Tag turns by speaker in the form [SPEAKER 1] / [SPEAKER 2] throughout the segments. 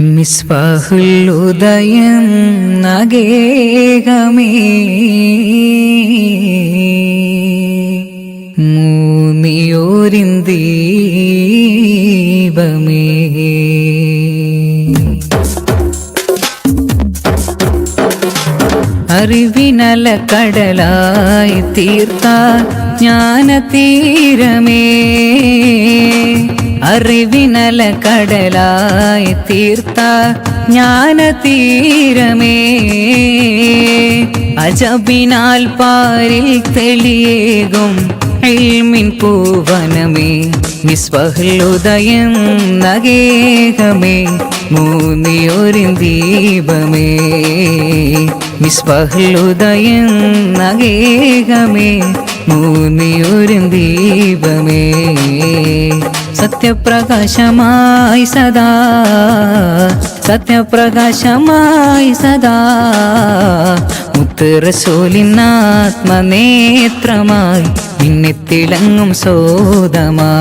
[SPEAKER 1] മിസ്ബാഹുൽ ഉദയം നഗേകമേ. അറിവിനല കടലായി തീർത്ത ജ്ഞാനതീരമേ. അറിവിനല കടലായി തീർത്ത ജ്ഞാനതീരമേ. അജബിനാൽ പാരിൽ തെളിയേകും ഇൽമിൻ പൂവനമേ. നിസ്വഹലുദയം നഗേഹമേ മൂന്നിയൊരിൻ ദീപമേ. നിസ്വഹലുദയം നഗേഹമേ മൂന്നിയൊരിൻ ദീപമേ. സത്യപ്രകാശമായി സദാ സത്യപ്രകാശമായി സദാ. മുത്തുറസൂലിനാത്മനേത്രമായി മിന്നിത്തിളങ്ങും നിന്നെ തിളങ്ങും സോദമായി.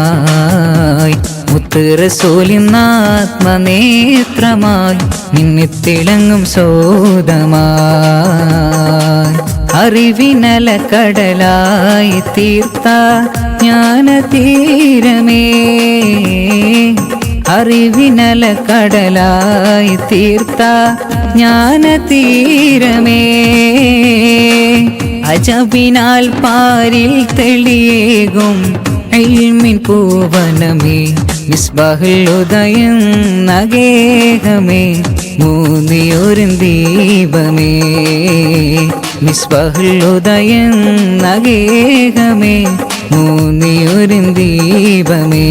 [SPEAKER 1] മുത്ത് റസൂലിനാത്മനേത്രമായി നിന്നെ തിളങ്ങും സോദമായി. അറിവിനല കടലായി തീർത്ത ജ്ഞാനതീരമേ അറിവിനല കടലായി തീർത്ത ജ്ഞാനതീരമേ. അജബിനാൽ പാരിൽ തെളിയേകും ഇൽമിൻ പൂവനമേ മിസ്ബാഹുലുദയം നഗേഹമേ മൂന്നിയൊരു ദീപമേ. മിസ്ബാഹുലുദയം നഗേഹമേ മൂന്നിയൊരു ദീപമേ.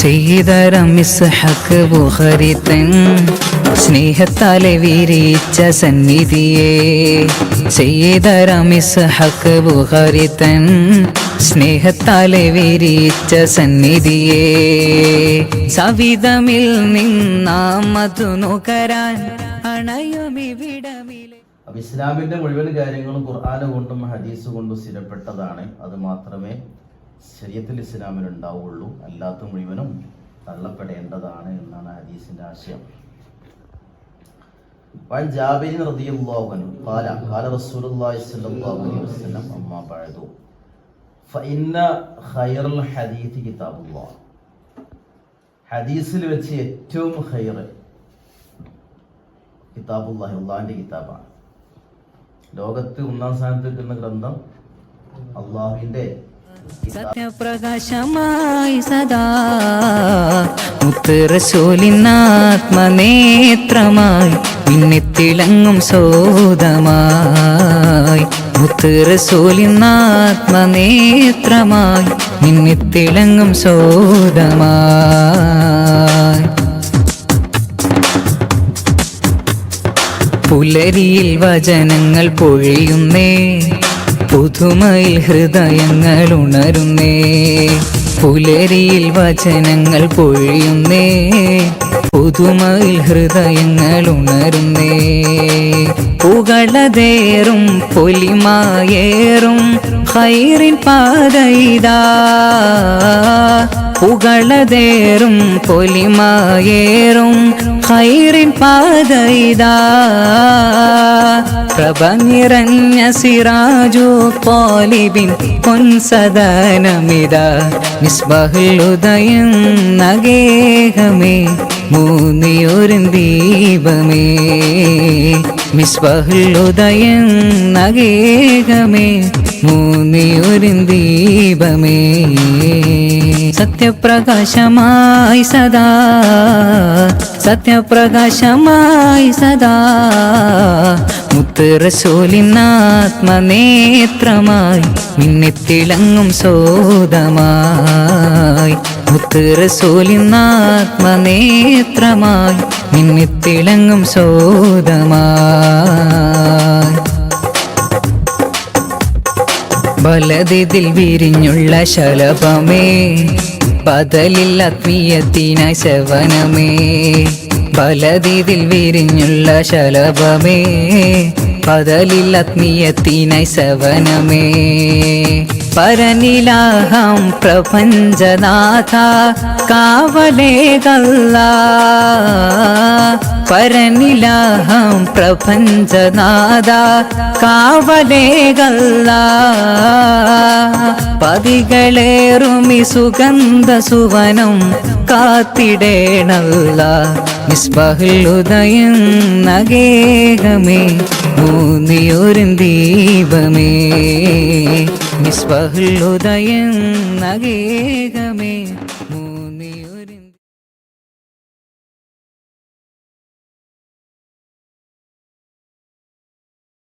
[SPEAKER 1] സീതരം ഇസ്ഹക്ക് ബുഹരിത്തൻ സ്നേഹത്താലെ വിരിച്ച സന്നിധിയെ. സീതരം ഇസ്ഹക്ക് ബുഹരിത്തൻ സ്നേഹത്താലെ വിരിച്ച സന്നിധിയെ സവിധമിൽ നിന്നാം മധു നുകരാൻ അണയുമിവിടമിലെ
[SPEAKER 2] അപ്പൊ ഇസ്ലാമിന്റെ മുഴുവൻ കാര്യങ്ങളും ഖുർആാന കൊണ്ടും ഹദീസ് കൊണ്ടും സ്ഥിരപ്പെട്ടതാണ് അത് മാത്രമേ ശരീരത്തിൽ ഇസ്ലാമിൽ ഉണ്ടാവുള്ളൂ അല്ലാത്ത മുഴുവനും തള്ളപ്പെടേണ്ടതാണ് എന്നാണ് ഹദീസിന്റെ ആശയം وعن جابر رضي الله عنه قال قال رسول الله صلى الله عليه وسلم أما بعد ഫൈന്ന ഖൈറുൽ ഹദീസ് കിതാബുള്ള ഹദീസിൽ വെച്ച് ഏറ്റവും ഖൈർ കിതാബുല്ലാഹി അള്ളാഹിന്റെ കിതാബാണ്. ലോകത്ത് ഒന്നാം സ്ഥാനത്ത് നിൽക്കുന്ന ഗ്രന്ഥം അള്ളാഹുവിന്റെ
[SPEAKER 1] സത്യപ്രകാശമായി സദാ മുത്ത് റസൂലിനാത്മനേത്രമായി നിന്നെ തിളങ്ങും സോദമായി. മുത്ത് റസൂലിനാത്മനേത്രമായി നിന്നെ തിളങ്ങും സോദമായി. പുലരിയിൽ വചനങ്ങൾ പൊഴിയുന്നേ. പുതുമയിൽ ഹൃദയങ്ങൾ ഉണരുന്നേ പുലരിയിൽ വചനങ്ങൾ പൊഴിയുന്നേ. പുതുമയിൽ ഹൃദയങ്ങൾ ഉണരുന്നേ പുകളതേറും പൊലിമായേറും ഹൈറിൻ പാതയിതാ പുകളതേറും പൊലിമായേറും ഹൈറിൻ പാതയിതാ. പ്രഭ നിറഞ്ഞ സിറാജു പോലിബിൻ പൊൻസദനമിത. നിസ്ബഹുദയം നഗേഹമേ മൂന്നിയൊരു ദീപമേ. മിസ്ബഹുദയം നഗേഹമേ മൂന്നിയൊരു ദീപമേ. സത്യപ്രകാശമായി സദാ സത്യപ്രകാശമായി സദാ. മുത്തുറസോലിനാത്മനേത്രമായി നിന്നെ തിളങ്ങും സോദമായി. നിന്നെ തിളങ്ങും സോദമായി. ബലതിൽ വിരിഞ്ഞുള്ള ശലഭമേ ബദലിൽ അത്മീയത്തിന ശവനമേ ബലതിൽ വിരിഞ്ഞുള്ള ശലഭമേ ബദലിൽ അത്മീയത്തിന ശവനമേ പരനിലാഹം പ്രപഞ്ചനാഥ കാവലേകല്ല പരനിലാഹം പ്രപഞ്ചനാഥ കാവലേകല്ല പതികളേറുമി സുഗന്ധ സുവനം കാത്തിടേണല്ല. മിസ്ബഹുലുദയം നഗേഹമേ മൂന്നിയൊരു ദീപമേ നിസ്വഹൃദയം നഗേഹമേ